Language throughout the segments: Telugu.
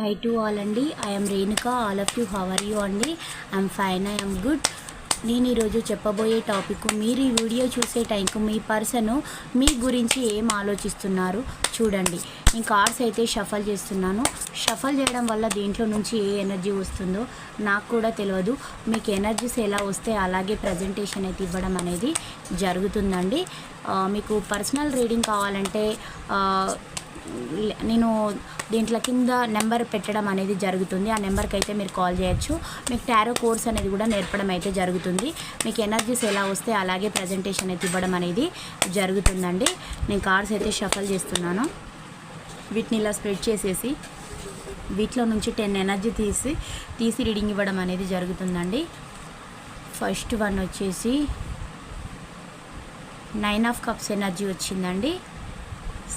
హై టు ఆల్ అండి. I'm Renuka all of you how are you అండి? ఐఎమ్ ఫైన్ ఐఎమ్ గుడ్ నేను ఈరోజు చెప్పబోయే టాపిక్ మీరు ఈ వీడియో చూసే టైంకు మీ పర్సన్ మీ గురించి ఏం ఆలోచిస్తున్నారు చూడండి. నేను కార్డ్స్ అయితే షఫల్ చేస్తున్నాను. షఫల్ చేయడం వల్ల దీంట్లో నుంచి ఏ ఎనర్జీ వస్తుందో నాకు కూడా తెలియదు మీకు ఎనర్జీస్ ఎలా వస్తే అలాగే ప్రజెంటేషన్ అయితే ఇవ్వడం అనేది జరుగుతుందండి. మీకు పర్సనల్ రీడింగ్ కావాలంటే నేను దీంట్లో కింద నెంబర్ పెట్టడం అనేది జరుగుతుంది. ఆ నెంబర్కి అయితే మీరు కాల్ చేయొచ్చు. మీకు టారో కోర్స్ అనేది కూడా నేర్పడం అయితే జరుగుతుంది. మీకు ఎనర్జీస్ ఎలా వస్తే అలాగే ప్రజెంటేషన్ అయితే ఇవ్వడం అనేది జరుగుతుందండి. నేను కార్డ్స్ అయితే షఫల్ చేస్తున్నాను. వీటిని ఇలా స్ప్రెడ్ చేసేసి వీటిలో నుంచి టెన్ ఎనర్జీ తీసి తీసి రీడింగ్ ఇవ్వడం అనేది జరుగుతుందండి. ఫస్ట్ వన్ వచ్చేసి నైన్ ఆఫ్ కప్స్ ఎనర్జీ వచ్చిందండి.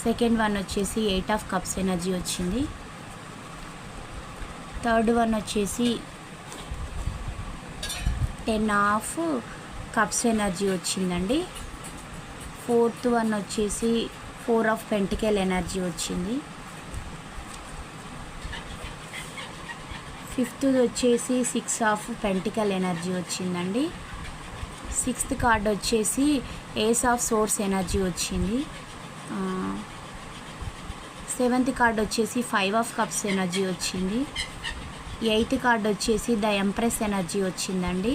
సెకండ్ వన్ వచ్చేసి ఎయిట్ ఆఫ్ కప్స్ ఎనర్జీ వచ్చింది. థర్డ్ వన్ వచ్చేసి టెన్ ఆఫ్ కప్స్ ఎనర్జీ వచ్చిందండి. ఫోర్త్ వన్ వచ్చేసి ఫోర్ ఆఫ్ పెంటికల్ ఎనర్జీ వచ్చింది. ఫిఫ్త్ వచ్చేసి సిక్స్ ఆఫ్ పెంటికల్ ఎనర్జీ వచ్చిందండి. సిక్స్త్ కార్డ్ వచ్చేసి ఏస్ ఆఫ్ సోర్స్ ఎనర్జీ వచ్చింది. సెవెంత్ కార్డ్ వచ్చేసి ఫైవ్ ఆఫ్ కప్స్ ఎనర్జీ వచ్చింది. ఎయిత్ కార్డ్ వచ్చేసి ద ఎంప్రెస్ ఎనర్జీ వచ్చిందండి.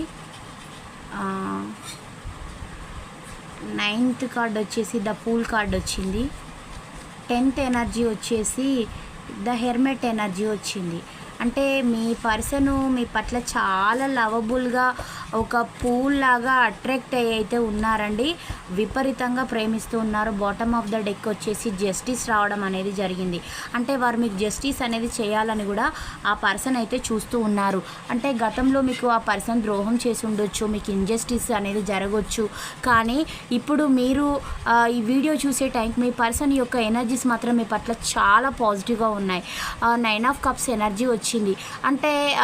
నైన్త్ కార్డ్ వచ్చేసి ద పూల్ కార్డ్ వచ్చింది. టెన్త్ ఎనర్జీ వచ్చేసి ద హెర్మెట్ ఎనర్జీ వచ్చింది. అంటే మీ పర్సన్ మీ పట్ల చాలా లవబుల్గా ఒక పూల్ లాగా అట్రాక్ట్ అయ్యి అయితే ఉన్నారండి. విపరీతంగా ప్రేమిస్తూ ఉన్నారు. బాటమ్ ఆఫ్ ద డెక్ వచ్చేసి జస్టిస్ రావడం అనేది జరిగింది. అంటే వారు మీకు జస్టిస్ అనేది చేయాలని కూడా ఆ పర్సన్ అయితే చూస్తూ ఉన్నారు. అంటే గతంలో మీకు ఆ పర్సన్ ద్రోహం చేసి ఉండొచ్చు మీకు ఇంజస్టిస్ అనేది జరగవచ్చు కానీ ఇప్పుడు మీరు ఈ వీడియో చూసే టైంకి మీ పర్సన్ యొక్క ఎనర్జీస్ మాత్రం మీ పట్ల చాలా పాజిటివ్గా ఉన్నాయి. నైన్ ఆఫ్ కప్స్ ఎనర్జీ వచ్చి వచ్చింది. అంటే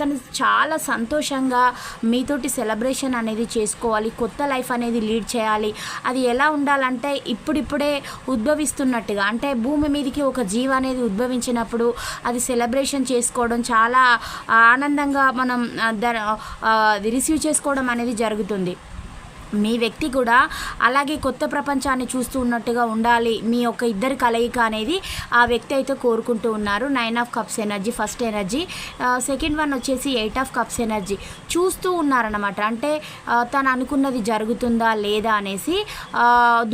తను చాలా సంతోషంగా మీతోటి సెలబ్రేషన్ అనేది చేసుకోవాలి కొత్త లైఫ్ అనేది లీడ్ చేయాలి. అది ఎలా ఉండాలంటే ఇప్పుడిప్పుడే ఉద్భవిస్తున్నట్టుగా అంటే భూమి మీదకి ఒక జీవ అనేది ఉద్భవించినప్పుడు అది సెలబ్రేషన్ చేసుకోవడం చాలా ఆనందంగా మనం ద- రిసీవ్ చేసుకోవడం అనేది జరుగుతుంది. మీ వ్యక్తి కూడా అలాగే కొత్త ప్రపంచాన్ని చూస్తూ ఉన్నట్టుగా ఉండాలి. మీ యొక్క ఇద్దరి కలయిక అనేది ఆ వ్యక్తి అయితే కోరుకుంటూ ఉన్నారు. Nine of cups energy first energy second one వచ్చేసి ఎయిట్ ఆఫ్ కప్స్ ఎనర్జీ చూస్తూ ఉన్నారనమాట అంటే తను అనుకున్నది జరుగుతుందా లేదా అనేసి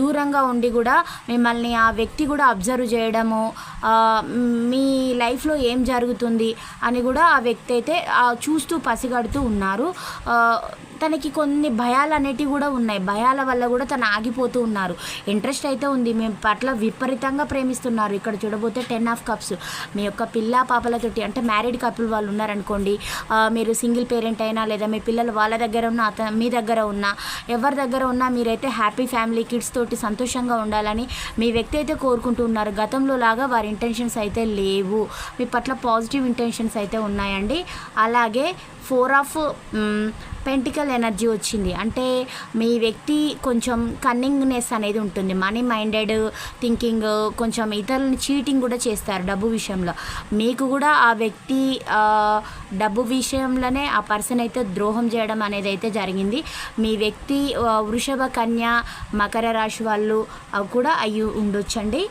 దూరంగా ఉండి కూడా మిమ్మల్ని ఆ వ్యక్తి కూడా అబ్జర్వ్ చేయడము మీ లైఫ్లో ఏం జరుగుతుంది అని కూడా ఆ వ్యక్తి అయితే చూస్తూ పసిగడుతూ ఉన్నారు. తనకి కొన్ని భయాలు అనేటివి కూడా ఉన్నాయి. భయాల వల్ల కూడా తను ఆగిపోతూ ఉన్నారు. ఇంట్రెస్ట్ అయితే ఉంది. మేము పట్ల విపరీతంగా ప్రేమిస్తున్నారు. ఇక్కడ చూడబోతే టెన్ ఆఫ్ కప్స్. మీ యొక్క పిల్ల పాపలతోటి అంటే మ్యారీడ్ కపుల్ వాళ్ళు ఉన్నారనుకోండి మీరు సింగిల్ పేరెంట్ అయినా లేదా మీ పిల్లలు వాళ్ళ దగ్గర ఉన్న అత మీ దగ్గర ఉన్నా ఎవరి దగ్గర ఉన్నా మీరైతే హ్యాపీ ఫ్యామిలీ కిడ్స్ తోటి సంతోషంగా ఉండాలని మీ వ్యక్తి అయితే కోరుకుంటూ ఉన్నారు. గతంలో లాగా వారి ఇంటెన్షన్స్ అయితే లేవు. మీ పట్ల పాజిటివ్ ఇంటెన్షన్స్ అయితే ఉన్నాయండి. అలాగే ఫోర్ ఆఫ్ పెంటికల్ ఎనర్జీ వచ్చింది. అంటే మీ వ్యక్తి కొంచెం కన్నింగ్నెస్ అనేది ఉంటుంది. మనీ మైండెడ్ థింకింగ్ కొంచెం ఇతరులని చీటింగ్ కూడా చేస్తారు డబ్బు విషయంలో. మీకు కూడా ఆ వ్యక్తి డబ్బు విషయంలోనే ఆ పర్సన్ అయితే ద్రోహం చేయడం అనేది అయితే జరిగింది. మీ వ్యక్తి వృషభ కన్య మకర రాశి వాళ్ళు అవి కూడా అయ్యి ఉండొచ్చండి.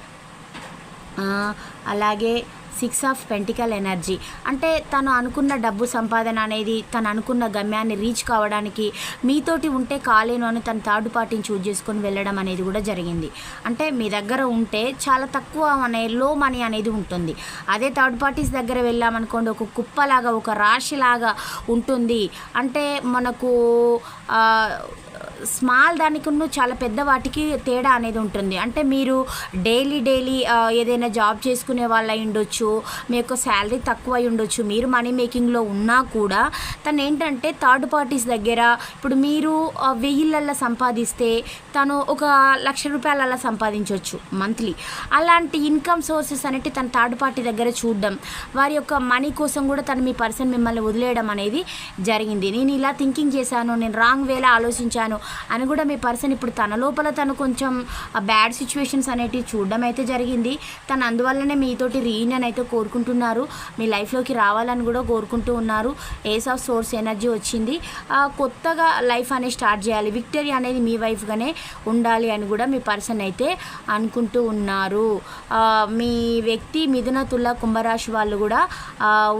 అలాగే సిక్స్ ఆఫ్ పెంటికల్ ఎనర్జీ. అంటే తను అనుకున్న డబ్బు సంపాదన అనేది తను అనుకున్న గమ్యాన్ని రీచ్ కావడానికి మీతోటి ఉంటే కాలేను అని తను థర్డ్ పార్టీని చూజ్ చేసుకొని వెళ్ళడం అనేది కూడా జరిగింది. అంటే మీ దగ్గర ఉంటే చాలా తక్కువ అనే లో మనీ అనేది ఉంటుంది. అదే థర్డ్ పార్టీస్ దగ్గర వెళ్ళామనుకోండి ఒక కుప్పలాగా ఒక రాశిలాగా ఉంటుంది. అంటే మనకు స్మాల్ దానికి చాలా పెద్ద వాటికి తేడా అనేది ఉంటుంది. అంటే మీరు డైలీ డైలీ ఏదైనా జాబ్ చేసుకునే వాళ్ళు అయి ఉండొచ్చు మీ యొక్క శాలరీ తక్కువ అయి ఉండొచ్చు మీరు మనీ మేకింగ్లో ఉన్నా కూడా తను ఏంటంటే థర్డ్ పార్టీస్ దగ్గర ఇప్పుడు మీరు వెయ్యిళ్ళల్లో సంపాదిస్తే తను ఒక లక్ష రూపాయలలా సంపాదించవచ్చు మంత్లీ అలాంటి ఇన్కమ్ సోర్సెస్ అనేవి తన థర్డ్ పార్టీ దగ్గర చూడడం వారి యొక్క మనీ కోసం కూడా తను మీ పర్సన్ మిమ్మల్ని వదిలేయడం అనేది జరిగింది. నేను ఇలా థింకింగ్ చేశాను నేను రాంగ్ వేలా ఆలోచించాను అని కూడా మీ పర్సన్ ఇప్పుడు తన లోపల తను కొంచెం బ్యాడ్ సిచ్యువేషన్స్ అనేటివి చూడడం అయితే జరిగింది. తను అందువల్లనే మీతోటి రీయూనియన్ అయితే కోరుకుంటున్నారు. మీ లైఫ్లోకి రావాలని కూడా కోరుకుంటూ ఉన్నారు. ఏస్ ఆఫ్ సోర్స్ ఎనర్జీ వచ్చింది. కొత్తగా లైఫ్ అనేది స్టార్ట్ చేయాలి. విక్టరీ అనేది మీ వైఫ్గానే ఉండాలి అని కూడా మీ పర్సన్ అయితే అనుకుంటూ ఉన్నారు. మీ వ్యక్తి మిథున తుల కుంభరాశి వాళ్ళు కూడా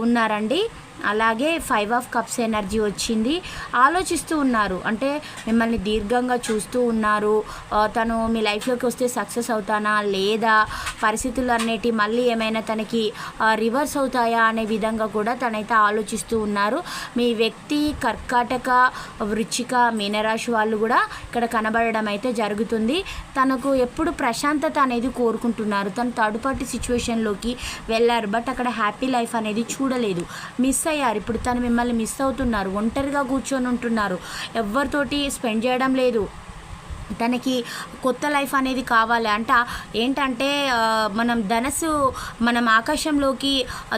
ఉన్నారండి. అలాగే ఫైవ్ ఆఫ్ కప్స్ ఎనర్జీ వచ్చింది. ఆలోచిస్తూ ఉన్నారు. అంటే మిమ్మల్ని దీర్ఘంగా చూస్తూ ఉన్నారు. తను మీ లైఫ్లోకి వస్తే సక్సెస్ అవుతానా? లేదా పరిస్థితులు అన్నిటి మళ్ళీ ఏమైనా తనకి రివర్స్ అవుతాయా అనే విధంగా కూడా తనైతే ఆలోచిస్తూ ఉన్నారు. మీ వ్యక్తి కర్కాటక వృచ్చిక మీనరాశి వాళ్ళు కూడా ఇక్కడ కనబడడం అయితే జరుగుతుంది. తనకు ఎప్పుడు ప్రశాంతత అనేది కోరుకుంటున్నారు. తను థర్డ్ పార్టీ సిచ్యువేషన్లోకి వెళ్ళారు. బట్ అక్కడ హ్యాపీ లైఫ్ అనేది చూడలేదు. మిస్ అయ్యారు ఇప్పుడు తను మిమ్మల్ని మిస్ అవుతున్నారు. ఒంటరిగా కూర్చొని ఉంటున్నారు. ఎవరితోటి స్పెండ్ చేయడం లేదు. తనకి కొత్త లైఫ్ అనేది కావాలి. అంట ఏంటంటే మనం ధనస్సు మనం ఆకాశంలోకి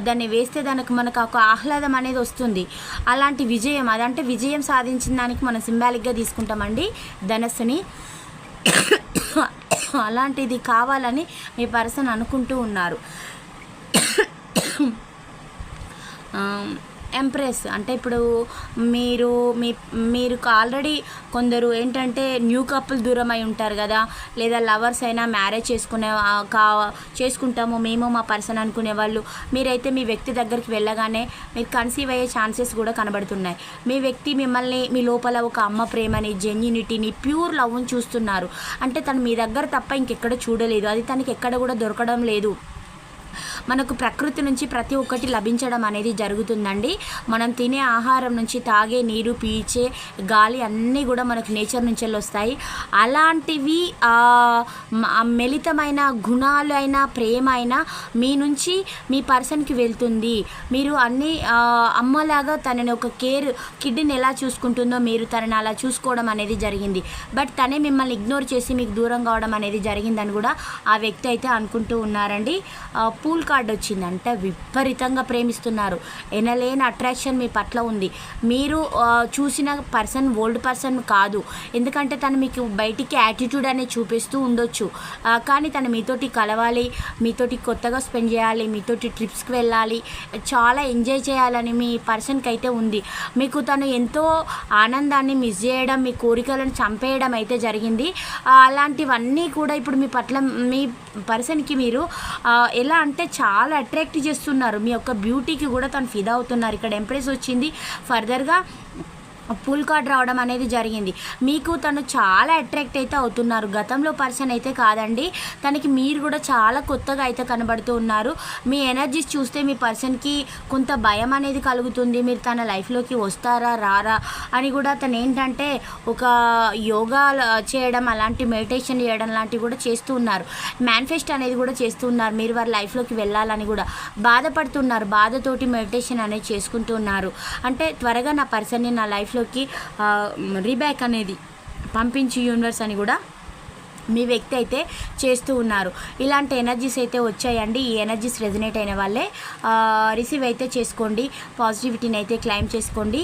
దాన్ని వేస్తే దానికి మనకు ఒక ఆహ్లాదం అనేది వస్తుంది. అలాంటి విజయం అదంటే విజయం సాధించిన దానికి మనం సింబాలిక్గా తీసుకుంటామండి. ధనస్సుని అలాంటిది కావాలని మీ పర్సన్ అనుకుంటూ ఉన్నారు. ఎంప్రెస్. అంటే ఇప్పుడు మీరు మీ మీరు ఆల్రెడీ కొందరు ఏంటంటే న్యూ కపుల్ దూరం అయి ఉంటారు కదా లేదా లవర్స్ అయినా మ్యారేజ్ చేసుకునే కా చేసుకుంటాము మేము మా పర్సన్ అనుకునే వాళ్ళు. మీరైతే మీ వ్యక్తి దగ్గరికి వెళ్ళగానే మీరు కన్సీవ్ అయ్యే ఛాన్సెస్ కూడా కనబడుతున్నాయి. మీ వ్యక్తి మిమ్మల్ని మీ లోపల ఒక అమ్మ ప్రేమని జెన్యునిటీని ప్యూర్ లవ్ని చూస్తున్నారు. అంటే తను మీ దగ్గర తప్ప ఇంకెక్కడ చూడలేదు. అది తనకి ఎక్కడ కూడా దొరకడం లేదు. మనకు ప్రకృతి నుంచి ప్రతి ఒక్కటి లభించడం అనేది జరుగుతుందండి. మనం తినే ఆహారం నుంచి తాగే నీరు పీల్చే గాలి అన్నీ కూడా మనకు నేచర్ నుంచి వస్తాయి అలాంటివి మిళితమైన గుణాలు అయినా ప్రేమ అయినా మీ నుంచి మీ పర్సన్కి వెళ్తుంది. మీరు అన్ని అమ్మలాగా తనని ఒక కేర్ కిడ్నీని ఎలా చూసుకుంటుందో మీరు తనని అలా చూసుకోవడం అనేది జరిగింది. బట్ తనే మిమ్మల్ని ఇగ్నోర్ చేసి మీకు దూరం కావడం అనేది జరిగిందని కూడా ఆ వ్యక్తి అయితే అనుకుంటూ ఉన్నారండి. పూల్ కా కార్డు వచ్చింది అంటే విపరీతంగా ప్రేమిస్తున్నారు. ఎనలేని అట్రాక్షన్ మీ పట్ల ఉంది. మీరు చూసిన పర్సన్ ఓల్డ్ పర్సన్ కాదు. ఎందుకంటే తను మీకు బయటికి యాటిట్యూడ్ అనేది చూపిస్తూ ఉండొచ్చు. కానీ తను మీతోటి కలవాలి మీతోటి కొత్తగా స్పెండ్ చేయాలి మీతోటి ట్రిప్స్కి వెళ్ళాలి చాలా ఎంజాయ్ చేయాలని మీ పర్సన్కి అయితే ఉంది. మీకు తను ఎంతో ఆనందాన్ని మిస్ చేయడం మీ కోరికలను చంపేయడం అయితే జరిగింది. అలాంటివన్నీ కూడా ఇప్పుడు మీ పట్ల మీ పర్సన్కి మీరు ఎలా అంటే చాలా అట్రాక్ట్ చేస్తున్నారు. మీ యొక్క బ్యూటీకి కూడా తను ఫిదా అవుతున్నారు. ఇక్కడ ఎంప్రెస్ వచ్చింది. ఫర్దర్గా పుల్ కార్డ్ రావడం అనేది జరిగింది. మీకు తను చాలా అట్రాక్ట్ అయితే అవుతున్నారు. గతంలో పర్సన్ అయితే కాదండి. తనకి మీరు కూడా చాలా కొత్తగా అయితే కనబడుతూ ఉన్నారు. మీ ఎనర్జీస్ చూస్తే మీ పర్సన్కి కొంత భయం అనేది కలుగుతుంది. మీరు తన లైఫ్లోకి వస్తారా రారా అని కూడా తను ఏంటంటే ఒక యోగా చేయడం అలాంటి మెడిటేషన్ చేయడం లాంటివి కూడా చేస్తూ ఉన్నారు. మేనిఫెస్ట్ అనేది కూడా చేస్తూ ఉన్నారు. మీరు వారి లైఫ్లోకి వెళ్ళాలని కూడా బాధపడుతున్నారు. బాధతోటి మెడిటేషన్ అనేది చేసుకుంటూ ఉన్నారు. అంటే త్వరగా నా పర్సన్ని నా లైఫ్ యూనివర్స్లోకి రీబ్యాక్ అనేది పంపించి యూనివర్స్ అని కూడా మీ వ్యక్తి అయితే చేస్తూ ఉన్నారు. ఇలాంటి ఎనర్జీస్ అయితే వచ్చాయండి. ఈ ఎనర్జీస్ రెజినేట్ అయిన వాళ్ళే రిసీవ్ అయితే చేసుకోండి. పాజిటివిటీని అయితే క్లైమ్ చేసుకోండి.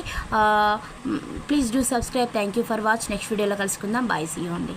Please do subscribe thank you for watch next వీడియోలో కలుసుకుందాం. బాయ్ సీ అండి.